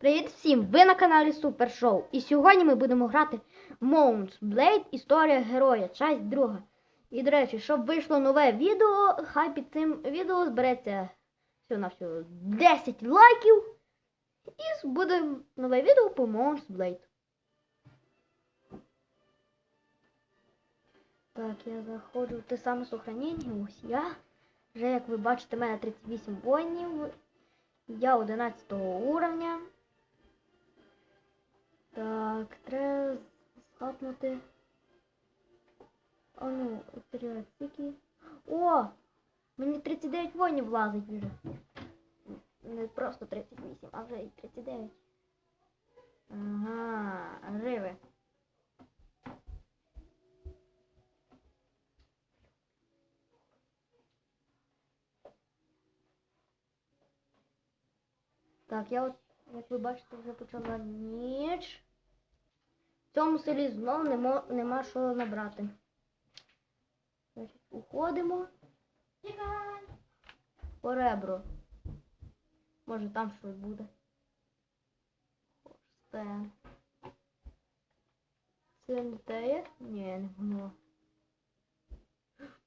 Привіт всім! Ви на каналі Супер Шоу. І сьогодні ми будемо грати Mounts Blade Історія героя, часть друга. І, до речі, щоб вийшло нове відео, хай під цим відео збереться всього на всього 10 лайків. І буде нове відео по Mounts Blade. Так, я заходжу в те саме сохранення. Ось я. Вже, як ви бачите, в мене 38 воїнів. Я 11 уровня. Так, треба схапнути. А ну, вперед, скільки. О! Мені 39 воїнів влазить вже. Не просто 38, а вже і 39. Ага, риви. Так, я от, як ви бачите, вже почала ніч. В цьому селі знов нема, нема що набрати. Значить, уходимо. По ребру. Може там щось буде. Все. Це не те є? Ні, не воно.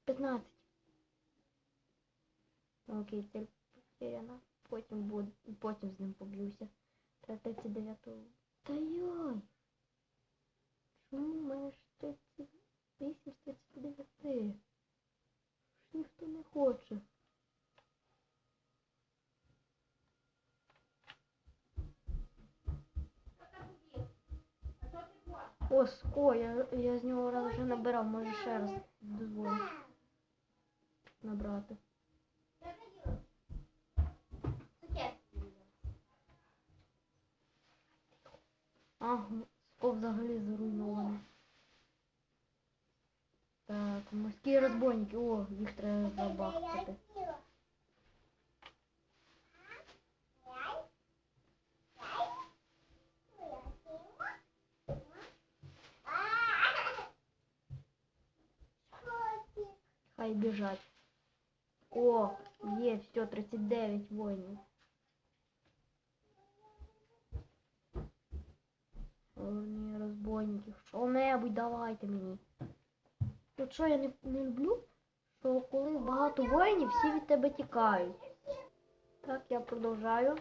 15. Окей, це потеряна. Потім буду, потім з ним поб'юся. Та 39. Та йой! Чому в мене ж 38 з 39? Ж ніхто не хоче. О, ско, я, я з нього раз вже набирав, може ще раз дозволю набрати. Ага, ско взагалі заруйноване. Так, морські розбойники. О, їх треба забахати. Хай біжать. О, є, все, 39 воїнів. Ні, розбойники, що-небудь давайте мені. От що я не, не люблю, що коли багато воїнів, всі від тебе тікають. Так, я продовжаю.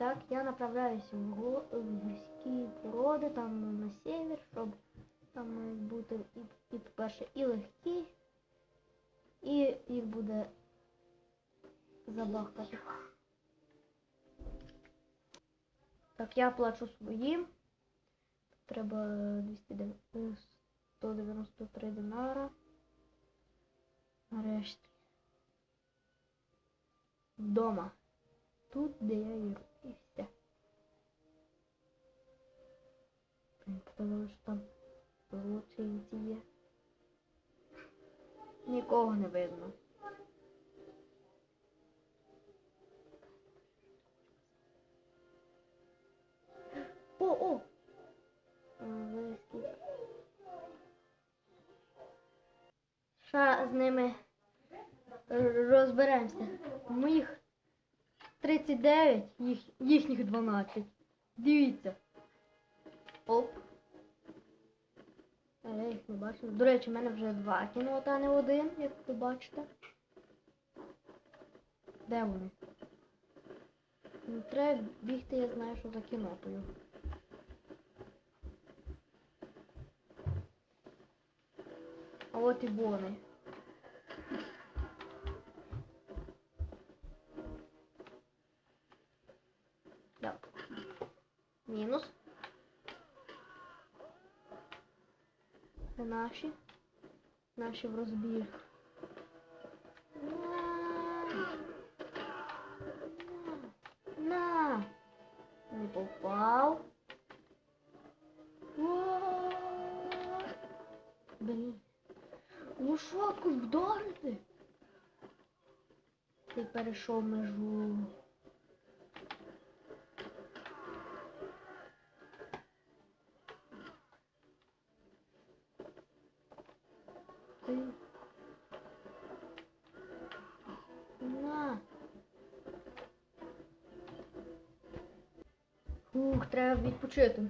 Так, я направляюся в, в гірські породи, там на север, щоб там мають і, і по-перше, і легкі, і їх буде забахкати. Так, я плачу своїм. Треба 209 е, 193 динара. Нарешті. Вдома. Тут, де я і і все. Показали, що там злочинці є. Нікого не видно. О, о! Ша з ними розберемося. Моїх 39, їх, їхніх 12. Дивіться. Оп. А я їх не. До речі, в мене вже два кіно, а не один, як ви бачите. Де вони? Не треба бігти, я знаю, що за кінотою. А от і вони. Наші. Наші в розбір. На. На. Не попав. Блін. Ну що, вдарити? Ти перейшов межу. Ух, треба відпочити.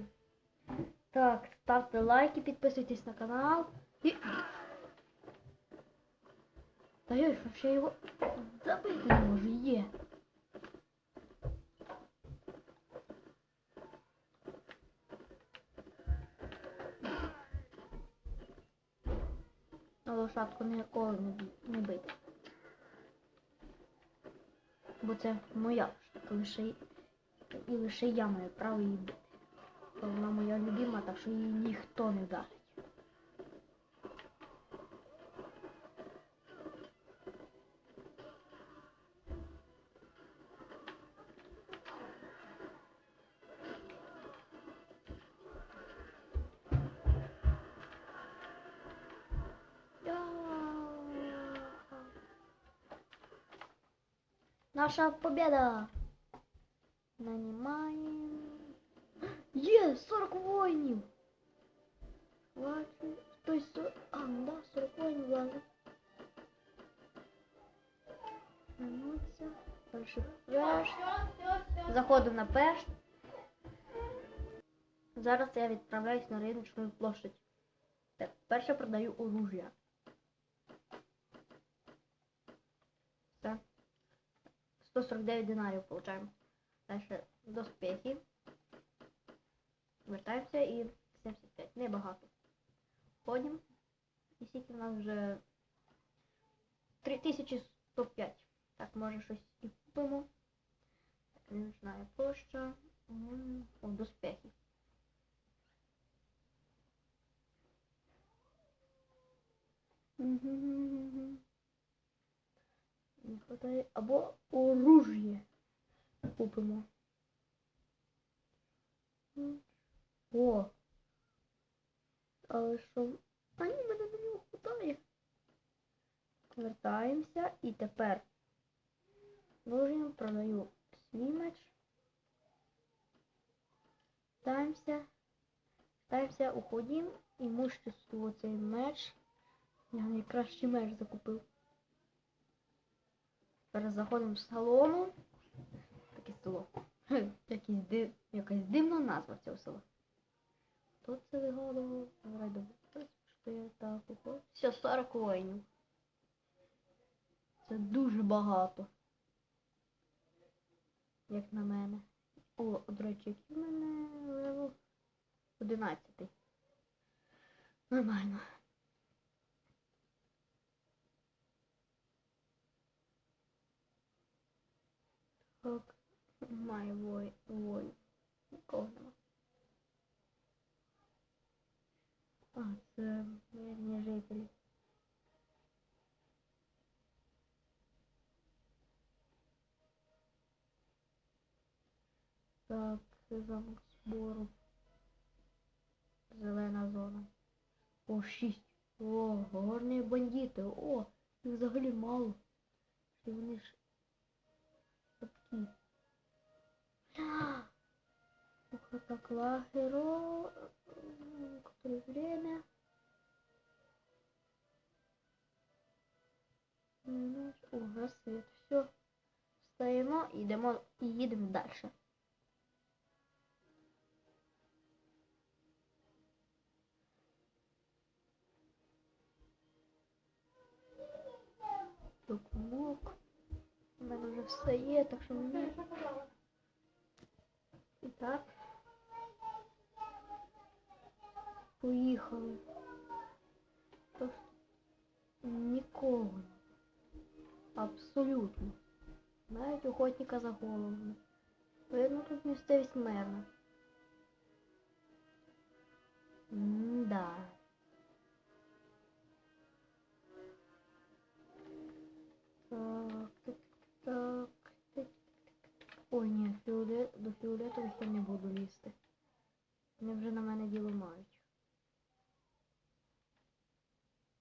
Так, ставте лайки, підписуйтесь на канал. І... Та я ще його забити не можу, є. Лошадку ніколи не, бити. Бо це моя лошадка, лише і лише я маю право її бити. Вона моя любима, так що її ніхто не вдарить. Да. Наша победа! Нанимаем. Є, 40 воїнів! Бачу, той 40... А, ну да, 40 воїнів, ладно. Вернуться. Дальше пешт. Заходимо на пешт. Зараз я відправляюсь на риночну площадь. Так, перше продаю оружие. Все. 149 динарів получаємо. Дальше доспехи. Вертаємося і 75. Небагато. Ходимо. І скільки в нас вже 3105. Так, може щось і купимо. Так, не знаю, площа. О, доспехи. Не хватає. Або оружие купимо. О. Але що? А ні, мене на нього хватає. Вертаємося і тепер оружием продаю свій меч. Ставимося. Ставимося, уходимо і мушкісту цей меч. Я найкращий меч закупив. Зараз заходимо в салону. Таке село. Хе, Якийсь див... Якась дивна назва цього села. Хто це вигадував? Давай. Що я так уходжу. Все, 40 воїнів. Це дуже багато. Як на мене. О, до речі, який в мене левел 11. Нормально. Так, має вой, вой. Нікого нема. А, це мирні жителі. Так, це замок збору. Зелена зона. О, шість. О, горні бандити. О, їх взагалі мало. І вони ж Ух, так лагеро. Которое время. Ну, О, рассвет. Все. Встаємо і йдемо і їдемо далі. Докумок. У мене вже все є, так що мені. І так. Поїхали. Просто нікого. Абсолютно. Навіть охотника за головами. Видно, тут місцевість мирна. М-да. Так, так, так. Ой, ні, фіолет, до фіолетових я не буду лізти. Вони вже на мене діло мають.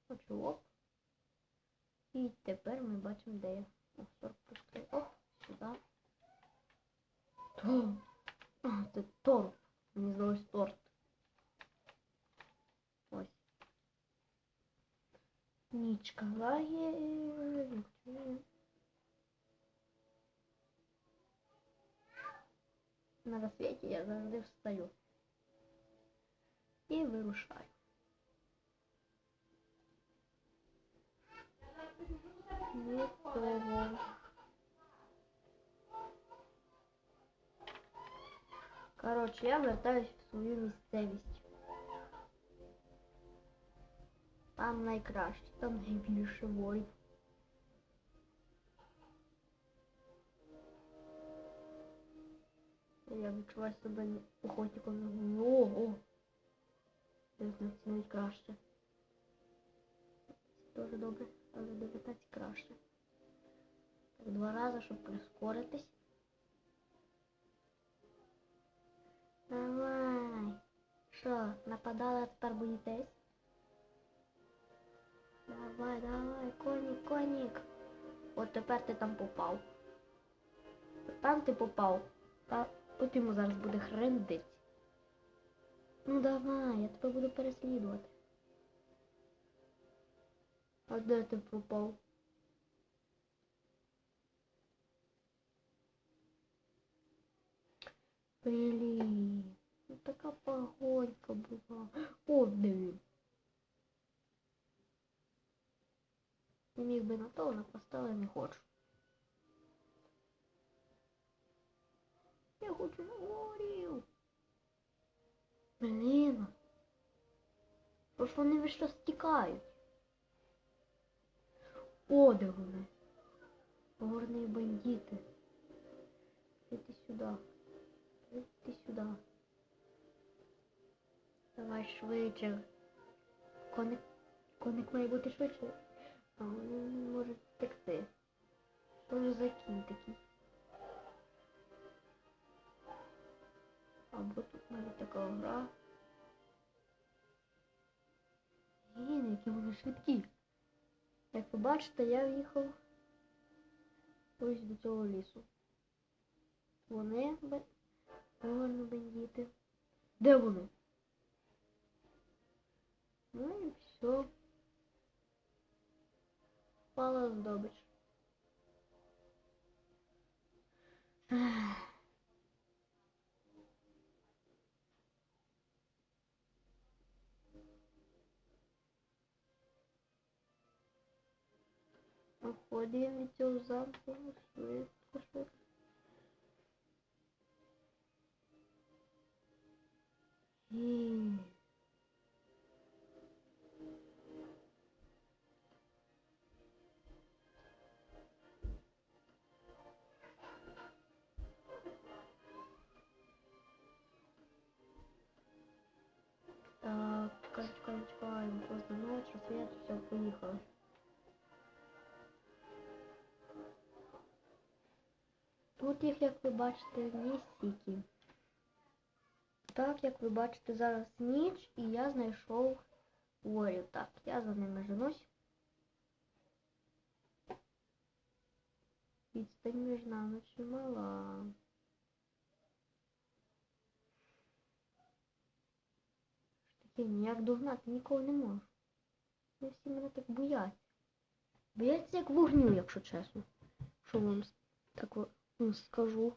Хочу оп. І тепер ми бачимо, де я. О, 40 плюс 3. Оп, сюди. То. А, це торт. Мені здалось торт. Ось. Нічка лагерь. На рассвіті я завжди встаю. І вирушаю. Нікого. Коротше, я вертаюсь в свою місцевість. Там найкраще, там найбільше ворів. Я відчуваю себе охотником на голову. О, о. Це навіть краще. Це дуже добре, але 19 краще. Так, два рази, щоб прискоритись. Давай. Що, нападали, а тепер боїтесь? Давай, давай, конік, конік. От тепер ти там попав. Там ти попав. От йому зараз буде хрендить. Ну давай, я тебе буду переслідувати. А де ти пропав? Блін, ну така погонька була. О. Не міг би на то але не хочу. Хочу на горів. Блін. Бо ж вони весь час тікають. О, де вони? Горні бандити. Іди сюди. Давай швидше. Коник, коник має бути швидше. А він не може втекти. Тоже закінь такий. Або тут навіть така гра. Блін, які вони швидкі. Як ви бачите, я в'їхав ось до цього лісу. Вони бе- Реально бандити. Де вони? Ну і все. Пала здобич. Ех. Виходимо від цього замку швидко, швидко. М. Так, чекаємо, чекаємо, чекаємо. Просто ночь, рассвет, все, поїхали. Тут їх, як ви бачите, не стільки. Так, як ви бачите, зараз ніч і я знайшов ворів. Так, я за ними женусь. Відстань між нами чимала. Таке ніяк догнати нікого не можу. Вони всі мене так бояться. Бояться як вогню, якщо чесно. Що вам так скажу.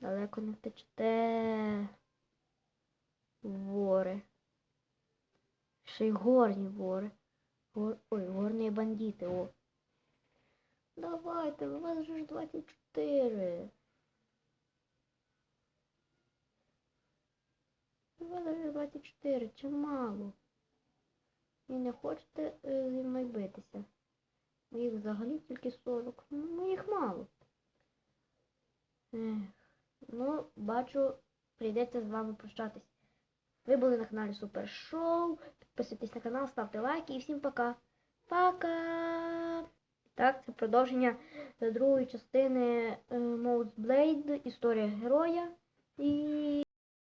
Далеко не втечете. Вори. Ще й горні вори. Гор... Ой, горні бандити, о. Давайте, у вас же ж 24. У вас же 24, чи мало? І не хочете е, зі мною битися. Моїх взагалі тільки 40. Ну, моїх мало. Ех. Ну, бачу, прийдеться з вами прощатись. Ви були на каналі Супер Шоу. Підписуйтесь на канал, ставте лайки і всім пока. Пока! Так, це продовження е, другої частини е, Mouse Blade, історія героя. І